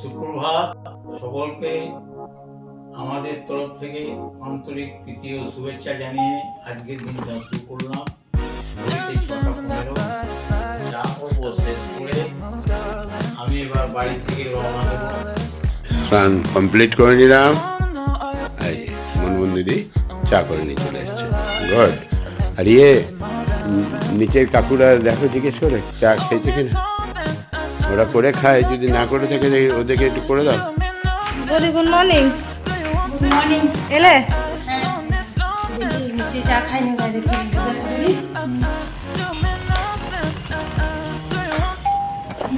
সুপ্রভাত সকলকে আমাদের তরফ থেকে আন্তরিক প্রীতি ও শুভেচ্ছা জানিয়ে আজকের দিনটা শুরু করলাম। আমি এবার বাড়ি থেকে রওনা স্নান কমপ্লিট করে নিলাম। এই মনমন দিদি, চা করে নিয়ে চলে এসছে। গুড। আর ইয়ে নিচের কাকুরা দেখো জিজ্ঞেস করে, চা খেয়েছে কিনা? ওরা করে খায় যদি না করে থাকে দেখি ওদেরকে একটু করে দাও। বৌদি গুড মর্নিং গুড মর্নিং এলে? চা খাই না বাইরে থেকে জিজ্ঞাসা করি।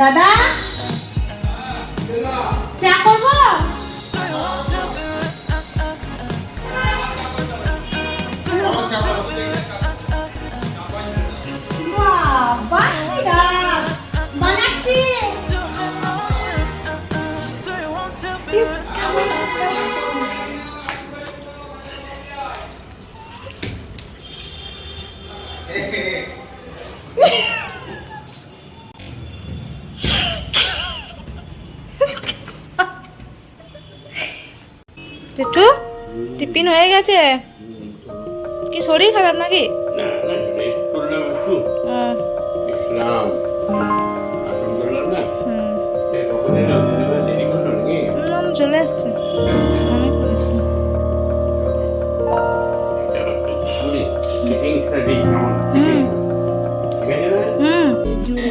দাদা? চা করব? বাবা, টিটু টিফিন হয়ে গেছে? কি শরীর খারাপ নাকি? চলে এসছে।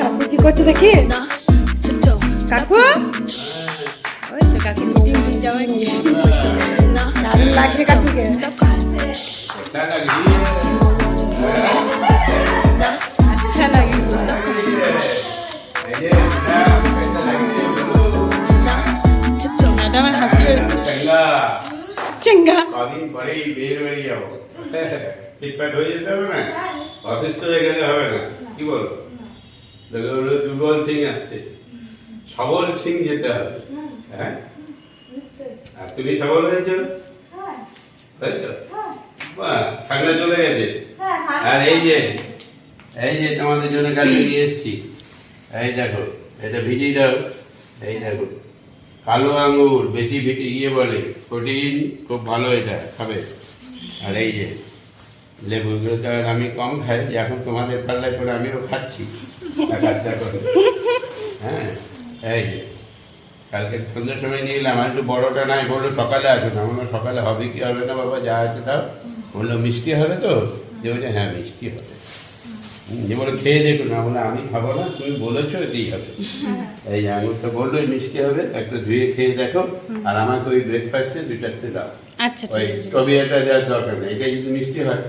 কাকু কি করছে দেখি? কাকু? ওই তো কাকু দিয়ে ম্যাডামের হাসি চেঙ্গা কদিন পরেই বের বেরিয়ে যাব ফিটফাট হয়ে? যেতে হবে না অসুস্থ হয়ে গেলে হবে না কি বলো দুর্বল সিং আসছে সবল সিং যেতে হবে হ্যাঁ আর তুমি সবল হয়েছো? তাই তো ঠান্ডা চলে গেছে? আর এই যে এই যে তোমাদের জন্য কালকে নিয়ে এসেছি। এই দেখো এটা ভিজিয়ে দাও। এই দেখো কালো আঙ্গুর বেশি ভিটি ইয়ে বলে প্রোটিন খুব ভালো এটা খাবে। আর এই যে লেবুগুলো তো আমি কম খাই এখন তোমাদের পাল্লায় করে আমিও খাচ্ছি। হ্যাঁ এই যে। কালকে সন্ধ্যের সময় নিয়ে এলাম। একটু বড়টা নাই। বলল সকালে আসো না। আমরা সকালে হবে কি হবে না বাবা? যা আছে তাও। বলল মিষ্টি হবে তো? যে বলছে হ্যাঁ মিষ্টি হবে। যে বলে খেয়ে দেখুন না। বলে আমি খাব না তুমি বলেছ এতেই হবে। এই আঙুরটা বলল মিষ্টি হবে। একটা ধুয়ে খেয়ে দেখো। আর আমাকে ওই ব্রেকফাস্টে দু চারটে দাও। আচ্ছা ওই স্ট্রবেরিটা দেওয়ার দরকার নেই। এটা যদি মিষ্টি হয়।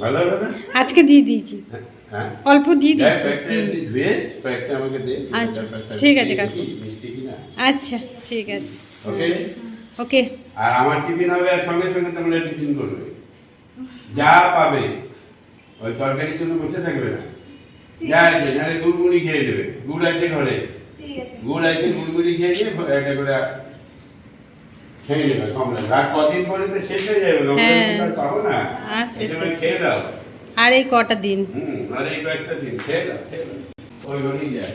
ভালো হবে না? আজকে দিয়ে দিয়েছি। হ্যাঁ, হ্যাঁ। অল্প দিয়ে দেখ, দিয়েছি। ধুয়ে কয়েকটা আমাকে দে। আচ্ছা, ঠিক আছে, মিষ্টি কাকু। মিষ্টি আচ্ছা ঠিক আছে। ওকে? ওকে। আর আমার টিফিন হবে আর সঙ্গে সঙ্গে তোমরা টিফিন করবে। যা পাবে ওই তরকারির জন্য বসে থাকবে না। যা আছে। নাহলে গুড়মুড়ি খেয়ে নেবে। গুড় আছে ঘরে। গুড় আছে গুড়মুড়ি খেয়ে নিয়ে একটা করে খেয়ে নেবে কম লাগবে আর কদিন পরে তো শেষ হয়ে যাবে হ্যাঁ। পাবো না। সময় শেষ। খেয়ে দাও। আর এই কটা দিন? হুম আর এই কয়েকটা দিন খেয়ে দাও খেয়ে দাও। ওই ঘরেই যায়।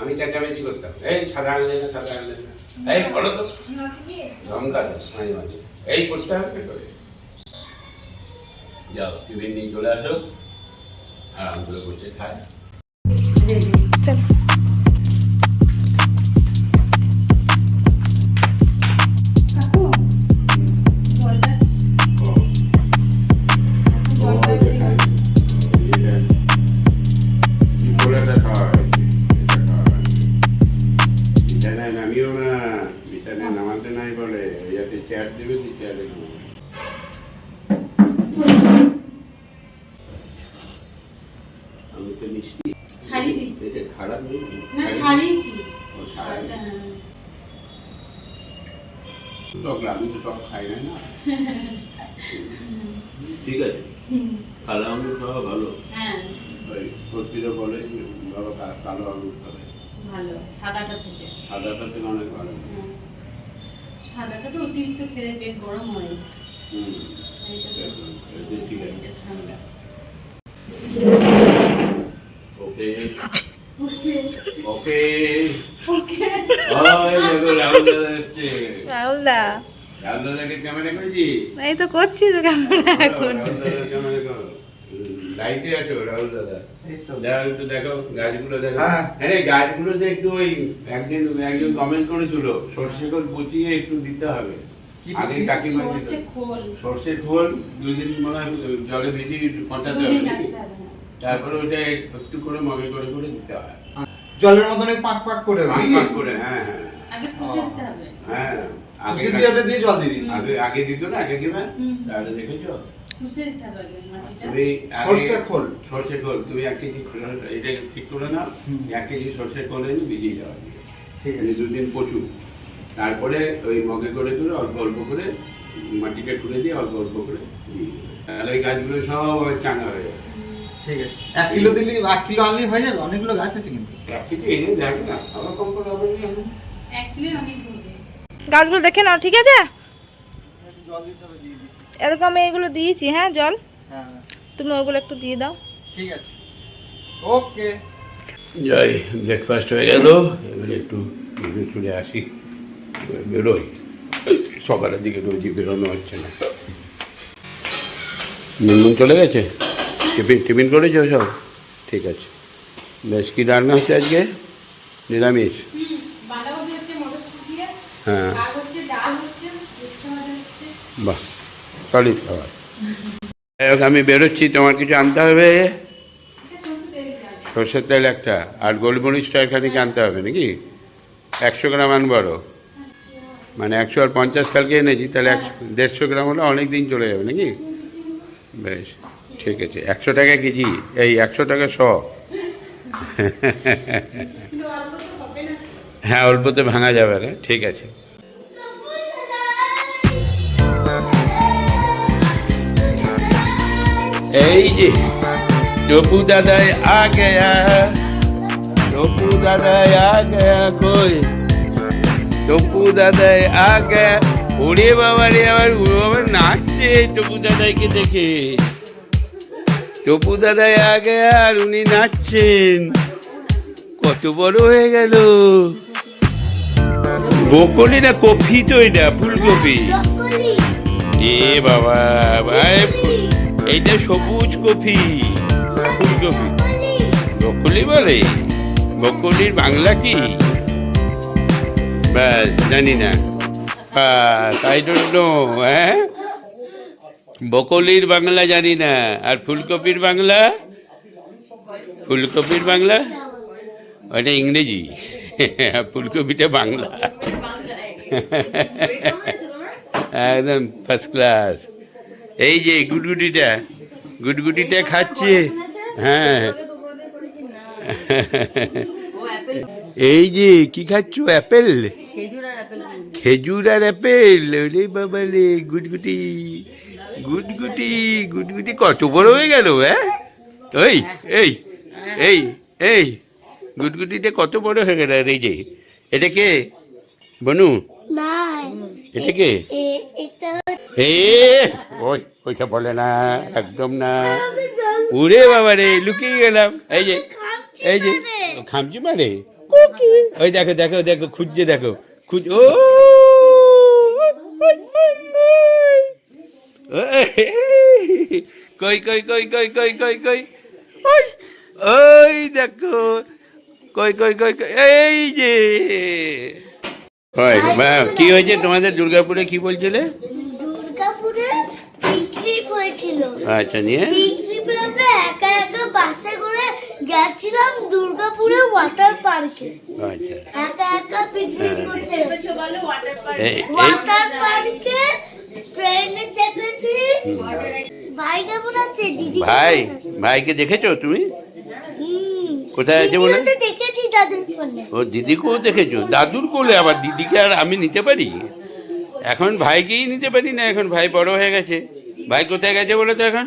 আমি চেঁচামেচি করতাম। এই সাদা আনলে না সাদা আনলে না। এই বলো তো। ধমকা মাঝে মাঝে। এই করতে হবে করে? যাও টিফিন নিয়ে চলে আসো। আরাম করে বসে খায়। কালো আঙুর খাওয়া ভালো। হ্যাঁ। ওই কর্তৃরা বলে বাবা কালো আঙুর খাবে ভালো সাদাটা থেকে। সাদাটা থেকে অনেক ভালো। সাদাটা তো অতিরিক্ত খেলে পেট গরম হয়। হুম। এটা তো এই যে ঠিক আছে। ঠান্ডা। ওকে। ওকে। ওই দেখো রাহুল দাদা এসছে। রাহুল দা। এই তো করছি তো ক্যামেরা এখন রাহুল দাদার ক্যামেরা করো লাইটে আছো রাহুল দাদা একটু দেখো গাছগুলো দেখো হ্যাঁ। আরে গাছগুলোতে একটু ওই একদিন একজন কমেন্ট করেছিল সর্ষে খোল পচিয়ে একটু দিতে হবে। আগে কাকিমা সর্ষে খোল। দুদিন মনে হয় জলে ভিজিয়ে পচাতে হবে না। তারপরে ওইটা একটু করে মগে করে করে দিতে হয়। জলের মতন পাক পাক করে পাক পাক করে হ্যাঁ হ্যাঁ। হ্যাঁ। আগে দিয়ে ওটা দিয়ে জল দিয়ে দিন। আগে আগে দিত না আগে দিবে? হুম। তাহলে দেখেছ পুষে দিতে হবে তুমি খোল। খোল। তুমি এক কেজি এটা ঠিক করে নাও। এক কেজি সর্ষের খোল এনে ভিজিয়ে দেওয়া ঠিক আছে। দুদিন প্রচুর তারপরে ওই মগে করে করে অল্প অল্প করে মাটিটা খুলে দিয়ে অল্প অল্প করে দিয়ে তাহলে ওই গাছগুলো সব আবার চাঙা হয়ে যাবে। ঠিক আছে। এক কিলো দিলে এক কিলো আনলেই হয়ে যাবে? অনেকগুলো গাছ আছে কিন্তু। এক কেজি এনে দেখ না। আবার কম করে হবে না এক কিলো অনেক গাছগুলো দেখে নাও ঠিক আছে? জল দিতে হবে দিয়ে দিই। এরকম আমি এগুলো দিয়েছি হ্যাঁ জল? হ্যাঁ তুমি ওগুলো একটু দিয়ে দাও। ঠিক আছে। ওকে। যাই ব্রেকফাস্ট হয়ে গেল। এবারে একটু ঘুরে চলে আসি। বেরোই। সকালের দিকে রোজই বেরোনো হচ্ছে না। মুনমুন চলে গেছে? টিফিন টিফিন করেছ সব? ঠিক আছে। বেশ কি রান্না হচ্ছে আজকে? নিরামিষ বাঁধাকপি হচ্ছে মটরশুঁটি দিয়ে হ্যাঁ। বাহ সলিড খাবার। যাই আমি বেরোচ্ছি তোমার কিছু আনতে হবে? সর্ষের তেল একটা আর গোলমরিচটা এখানে আনতে হবে নাকি? একশো গ্রাম আনব আরও। মানে একশো আর পঞ্চাশ কালকে এনেছি তাহলে একশো দেড়শো গ্রাম হলে অনেক দিন চলে যাবে নাকি? বেশ ঠিক আছে একশো টাকা কেজি এই একশো টাকা শ কিন্তু অল্প তো হবে না হ্যাঁ অল্পতে ভাঙা যাবে না ঠিক আছে। এই যে, টপু দাদাই আ গয়া, টপু দাদাই আ গয়া কই? টপু দাদাই আ গয়া, ওরে বাবা রে, আবার ও আবার নাচছে টপু দাদাইকে দেখে। টপু দাদাই আ গয়া আর উনি নাচছেন। কত বড় হয়ে গেল। বকলি না কফি তো এটা ফুলকপি। এ বাবা ভাই এইটা সবুজ কফি ফুলকপি। বকলি বলে? বকলির বাংলা কি? ব্যাস জানি না। তাই জন্য হ্যাঁ? বকলির বাংলা জানি না। আর ফুলকপির বাংলা? ফুলকপির বাংলা? ওটা ইংরেজি। ফুলকপিটা বাংলা। একদম ফার্স্ট ক্লাস এই যে গুটগুটিটা গুটগুটিটা খাচ্ছে। হ্যাঁ। এই যে কি খাচ্ছ? অ্যাপেল? খেজুর আর অ্যাপেল। রে বাবা রে, গুটগুটি। গুটগুটি গুটগুটি কত বড় হয়ে গেল হ্যাঁ? ওই এই এই এই। গুটগুটিটা কত বড় হয়ে গেল এই যে? এটা কে? বনু? এটা কে? এ ওই ওইটা বলে না একদম না। উড়ে বাবা রে লুকিয়ে গেলাম। এই যে এই যে খামচি মারে। ওই দেখো দেখো দেখো খুঁজছে দেখো। খুঁজ ও কই কই কই কই কই কই কই ওই দেখো কই কই কই কই এই যে। হয় বা কি হয়েছে তোমাদের দুর্গাপুরে কি বলছিলে? দুর্গাপুরে পিকনিক হয়েছিল। আচ্ছা নিয়ে? পিকনিকে আমরা একা একা বাসে করে গেছিলাম দুর্গাপুরে ওয়াটার পার্কে আচ্ছা। একা একা পিকনিক করতে। এই এই ওয়াটার পার্কে ট্রেনে চেপেছি। ভাই কেমন আছে? দিদি ভাই ভাইকে দেখেছ তুমি। কোথায় আছে বলে? ও দিদিকেও দেখেছ? দাদুর কোলে আবার দিদিকে আর আমি নিতে পারি? এখন ভাইকেই নিতে পারি না এখন ভাই বড় হয়ে গেছে। ভাই কোথায় গেছে বলো তো এখন?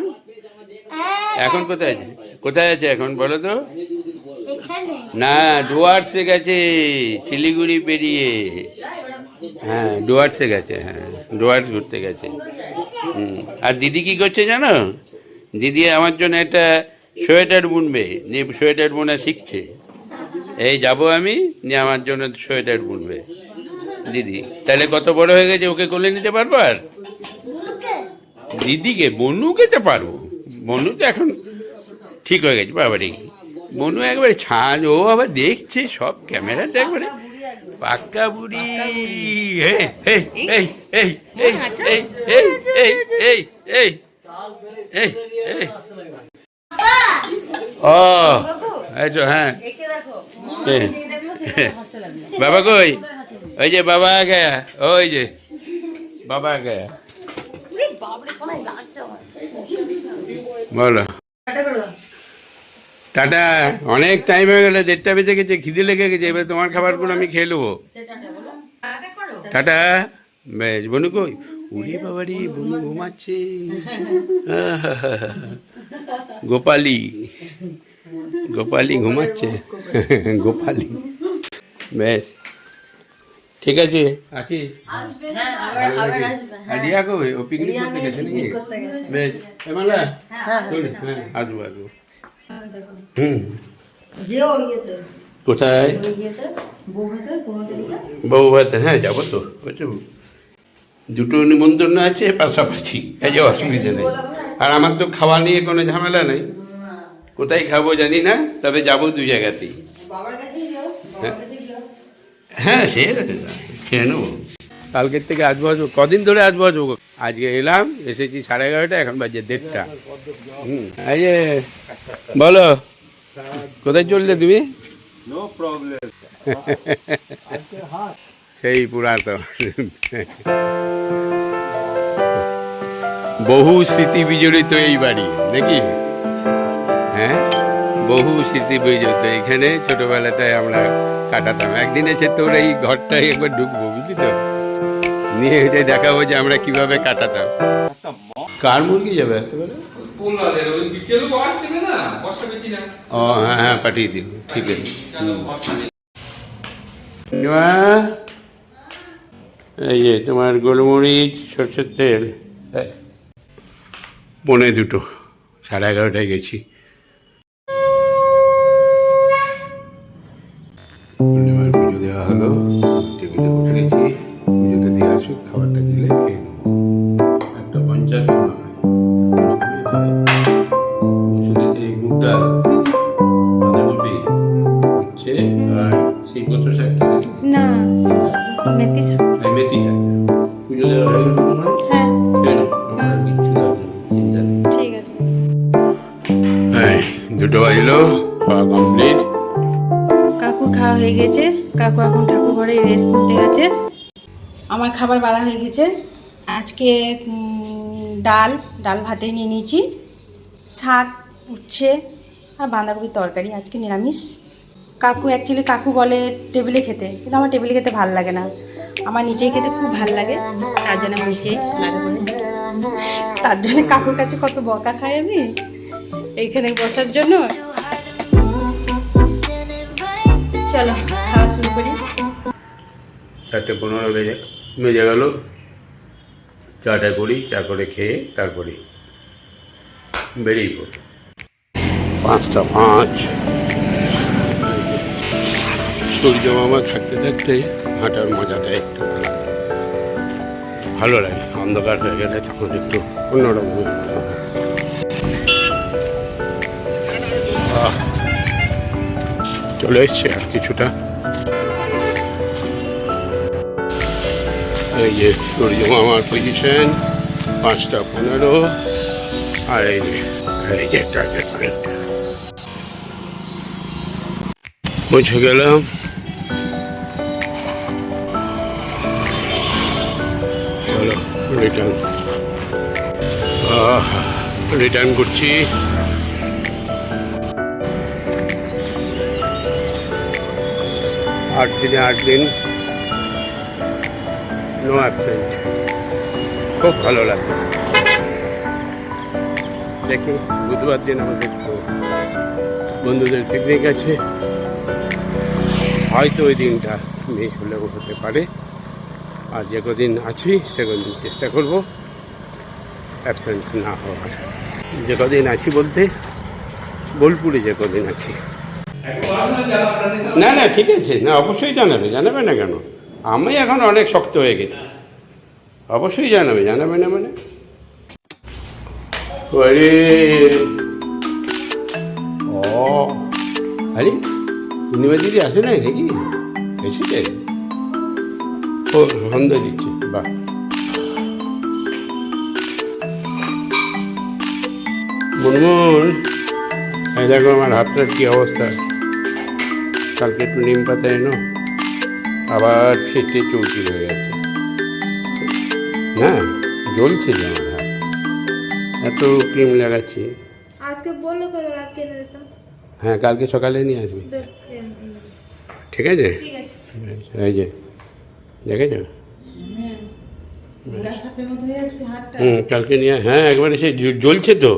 এখন কোথায় আছে? কোথায় আছে এখন বলো তো? না ডুয়ার্সে গেছে শিলিগুড়ি পেরিয়ে। হ্যাঁ ডুয়ার্সে গেছে হ্যাঁ ডুয়ার্স ঘুরতে গেছে। আর দিদি কি করছে জানো? দিদি আমার জন্য একটা সোয়েটার বুনবে নিয়ে সোয়েটার বোনা শিখছে এই যাব আমি নিয়ে আমার জন্য সোয়েটার বুনবে দিদি তাহলে কত বড় হয়ে গেছে ওকে কোলে নিতে পারব আর দিদিকে বনুকে তো পারব বনু তো এখন ঠিক হয়ে গেছে বাবারি বনু একবারে ছাঁচ ও আবার দেখছে সব ক্যামেরাতে একবারে পাক্কা বুড়ি এই এই এই ও হ্যাঁ। বাবা কই? ওই যে বাবা গয়া ওই যে। বাবা গয়া বলো। টাটা, অনেক টাইম হয়ে গেলে, দেড়টা বেজে গেছে, খিদে লেগে গেছে, এবার তোমার খাবারগুলো আমি খেয়ে নেব। টাটা। বেশ, বনু কই? উড়ি বাবারি, বনু ঘুমাচ্ছে। গোপালি। গোপালি ঘুমাচ্ছে। গোপালি। বেশ ঠিক আছে? আছি। আর রিয়া কবে ও পিকনিক করতে গেছে নাকি? বেশ এমালা হ্যাঁ আসব আসব। হুম। কোথায়? বউ ভাতে হ্যাঁ যাব তো। বুঝছ দুটো নিমন্ত্রণ আছে পাশাপাশি। এই যে অসুবিধা নেই। আর আমার তো খাওয়া নিয়ে কোনো ঝামেলা নেই। কোথায় খাব জানি না তবে যাব দু জায়গাতেই। হ্যাঁ। হ্যাঁ সে খেয়ে নেব। কালকের থেকে আসব আসব কদিন ধরে আসব আসব আজকে এলাম এসেছি সাড়ে এগারোটা এখন বাজে দেড়টা। হুম এই যে বলো কোথায় চললে তুমি? সেই পুরাতন। বহু স্মৃতি বিজড়িত এই বাড়ি দেখি? হ্যাঁ? বহু স্মৃতি বিজড়িত। এখানে ছোটবেলাটায় আমরা কাটাতাম। একদিন এসে তোর এই ঘরটায় একবার ঢুকবো বুঝলি তো? নিয়ে এটাই দেখাবো যে আমরা কীভাবে কাটাতাম। কার মুরগি যাবে একেবারে ও হ্যাঁ হ্যাঁ পাঠিয়ে দিও। ঠিক আছে। এই যে তোমার গোলমরিচ সরষের তেল। এই, পৌনে দুটো সাড়ে এগারোটায় গেছি। দেওয়া হলো। দুটো বাজলো খাওয়া কমপ্লিট কাকুর খাওয়া হয়ে গেছে। কাকু এখন ঠাকুর ঘরে রেস্ট নিতে গেছে। আমার খাবার বাড়া হয়ে গেছে। আজকে ডাল ডাল ভাতে নিয়ে নিয়েছি। শাক উচ্ছে আর বাঁধাকপির তরকারি আজকে নিরামিষ। কাকু অ্যাকচুয়ালি কাকু বলে টেবিলে খেতে কিন্তু আমার টেবিলে খেতে ভালো লাগে না। আমার নিজেই খেতে খুব ভালো লাগে। তার জন্য আমার নিচেই লাগে তার জন্য কাকুর কাছে কত বকা খাই আমি? এইখানে বসার জন্য। চলো, খাওয়া শুরু করি। চারটে পনেরো বেজে বেজে গেল। চাটা করি, চা করে খেয়ে তারপরে বেরিয়ে পড়ি। পাঁচটা পাঁচ। সূর্য মামা থাকতে থাকতে হাঁটার মজাটা একটু ভালো লাগে, অন্ধকার হয়ে গেলে তখন একটু অন্যরকম চলে এসছে আর কিছুটা। এই যে সূর্য মামার পজিশন পাঁচটা পনেরো। আর এই যে এই যে পৌঁছে গেলাম। চলো রিটার্ন রিটার্ন করছি। আট দিনে আট দিন নো অ্যাবসেন্ট খুব ভালো লাগছে। দেখি বুধবার দিন আমাদের বন্ধুদের পিকনিক আছে। হয়তো ওই দিনটা মিস হলেও হতে পারে। আর যে কদিন আছি, সে কদিন চেষ্টা করব অ্যাবসেন্ট না হওয়ার। যে কদিন আছি বলতে বোলপুরে যে কদিন আছি। না না ঠিক আছে। না অবশ্যই জানাবে জানাবে না কেন? আমি এখন অনেক শক্ত হয়ে গেছি। অবশ্যই জানাবে জানাবে না মানে? আরে ও আরে পূর্ণিমা দিদি আসে নাই নাকি? এসেছে? ও সন্ধ্যা দিচ্ছে বাহ। মুনমুন এই দেখো আমার হাতটার কি অবস্থা। কালকে একটু নিম পাতা এনো। আবার ফেটে চৌচির হয়ে গেছে। হ্যাঁ জ্বলছে যে আমার হাত এত ক্রিম লাগাচ্ছি। আজকে বলল আজকে হ্যাঁ কালকে সকালে নিয়ে আসবি। ঠিক আছে? এই যে দেখেছ? হয়ে। হুম কালকে নিয়ে হ্যাঁ একবারে সে জ্ব- জ্বলছে তো।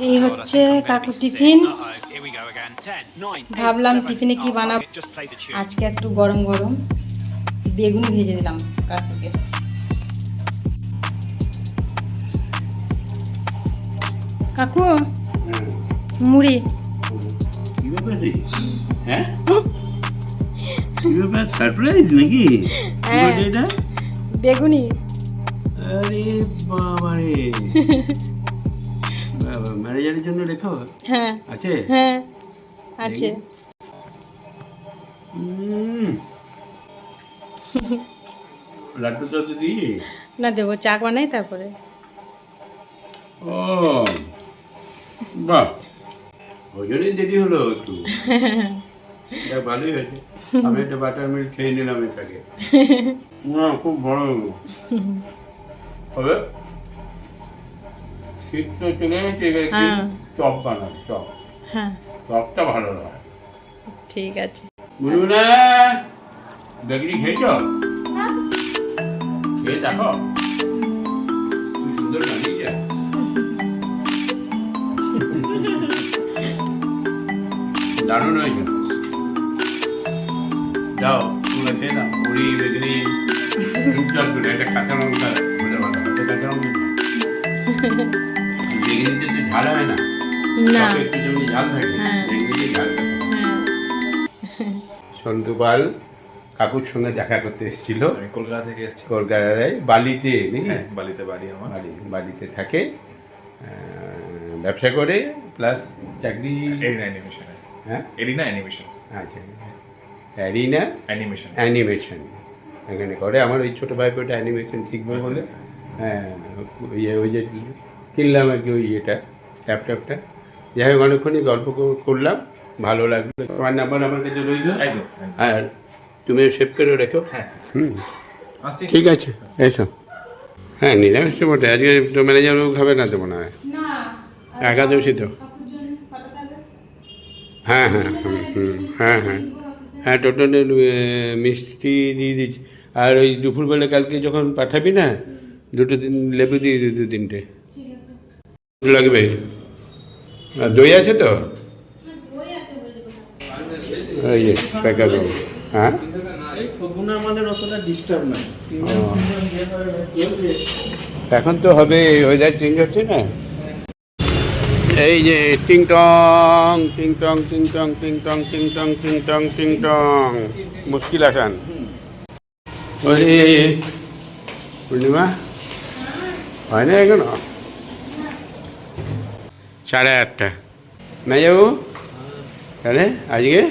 এই হচ্ছে কাকু টিফিন। ভাবলাম টিফিনে কি বানাবো. আজকে একটু গরম গরম বেগুনি ভেজে দিলাম কাকুকে কাকু মুড়ি। হ্যাঁ? সারপ্রাইজ নাকি? হ্যাঁ। এটা? বেগুনি। আরে বাবা রে বাবা ম্যানেজারের জন্য রেখো হ্যাঁ। আছে? হ্যাঁ। আছে লাড্ডু তো দিই। না দেবো চা বানাই তারপরে। ও বাহ। ওই জন্যই দেরি হলো একটু। এটা ভালোই হয়েছে। আমি একটা বাটার মিল্ক খেয়ে নিলাম এটাকে। না খুব বড়। হবে শীত তো চলে গেছে এবার হ্যাঁ। চপ বানাবো চপ। হ্যাঁ। চপটা ভালো হয় ঠিক আছে। বুঝব না বেগনি খেয়েছ? খেয়ে দেখো। খুব সুন্দর বানিয়েছে দারুণ হয়েছে। যাও তোমরা খেয়ে নাও। মুড়ি বেগনি চুপচাপ করে একটা কাঁচা লঙ্কা বলে ভালো কাঁচা লঙ্কা বেগনিতে তো ঝাল হয় না। না। হ্যাঁ। হ্যাঁ। সন্তু পাল কাকুর সঙ্গে দেখা করতে এসেছিল। আমি কলকাতা থেকে এসেছি। কলকাতায় বালিতে নাকি? হ্যাঁ বালিতে বাড়ি আমার। বালি বালিতে থাকে। ব্যবসা করে প্লাস চাকরি। এরিনা অ্যানিমেশন হ্যাঁ? এরিনা অ্যানিমেশন আচ্ছা অ্যারিনা অ্যানিমেশন অ্যানিমেশন এখানে করে আমার ওই ছোটো ভাই ওটা অ্যানিমেশন শিখবে আচ্ছা, বলে। আচ্ছা। হ্যাঁ ওই ওই যে কিনলাম আর কি ওই ইয়েটা ল্যাপটপটা যাই হোক অনেকক্ষণই গল্প করলাম। ভালো লাগল। তোমার নাম্বার আমার কাছে রইল। আর তুমি সেভ করে রেখো। হ্যাঁ। হুম। ঠিক আছে এসো। হ্যাঁ নিরামিষ তো বটে আজকে তো ম্যানেজার বাবু খাবে না তো মনে হয়? একাদশী তো। হ্যাঁ হ্যাঁ হুম, হুম, হ্যাঁ হ্যাঁ। হ্যাঁ টোটাল মিষ্টি দিয়ে দিচ্ছি আর ওই দুপুরবেলা কালকে যখন পাঠাবি না দুটো তিন লেবু দিয়ে দিই দু তিনটে। লাগবে। দই আছে তো? যে হ্যাঁ? এখন তো হবে ওয়েদার চেঞ্জ হচ্ছে না? এই যে টিং টং টিং টং টিং টং টিং টং টিং টং টিং টং টিং টং। মুশকিল আসান পূর্ণিমা? হয় না এখনও? সাড়ে আটটা। না যাব তাহলে আজকে?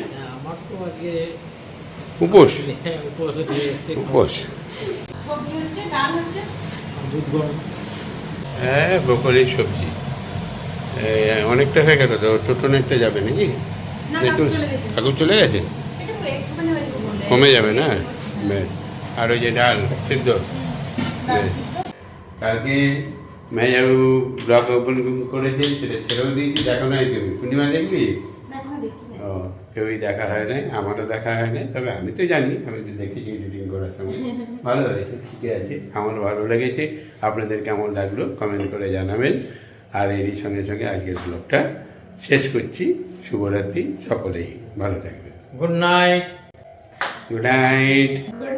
উপোস। উপোস। হ্যাঁ ব্রোকলির সবজি। এই, অনেকটা হয়ে গেল তো টোটো একটা যাবে নাকি? দেখুন ঠাকুর চলে গেছে। কমে যাবে না? আর ওই যে ডাল সিদ্ধ। কালকে মেজাবু ব্লগ ওপেন করেছে সেটা ছেড়েও দিয়েছি দেখো নাই তুমি পূর্ণিমা দেখবি ও কেউই দেখা হয় নাই আমারও দেখা হয় নাই তবে আমি তো জানি আমি তো দেখেছি এডিটিং করার সময় ভালো হয়েছে ঠিকই আছে আমার ভালো লেগেছে আপনাদের কেমন লাগল কমেন্ট করে জানাবেন আর এরই সঙ্গে সঙ্গে আজকের ব্লগটা শেষ করছি শুভরাত্রি সকলেই ভালো থাকবেন good night good night good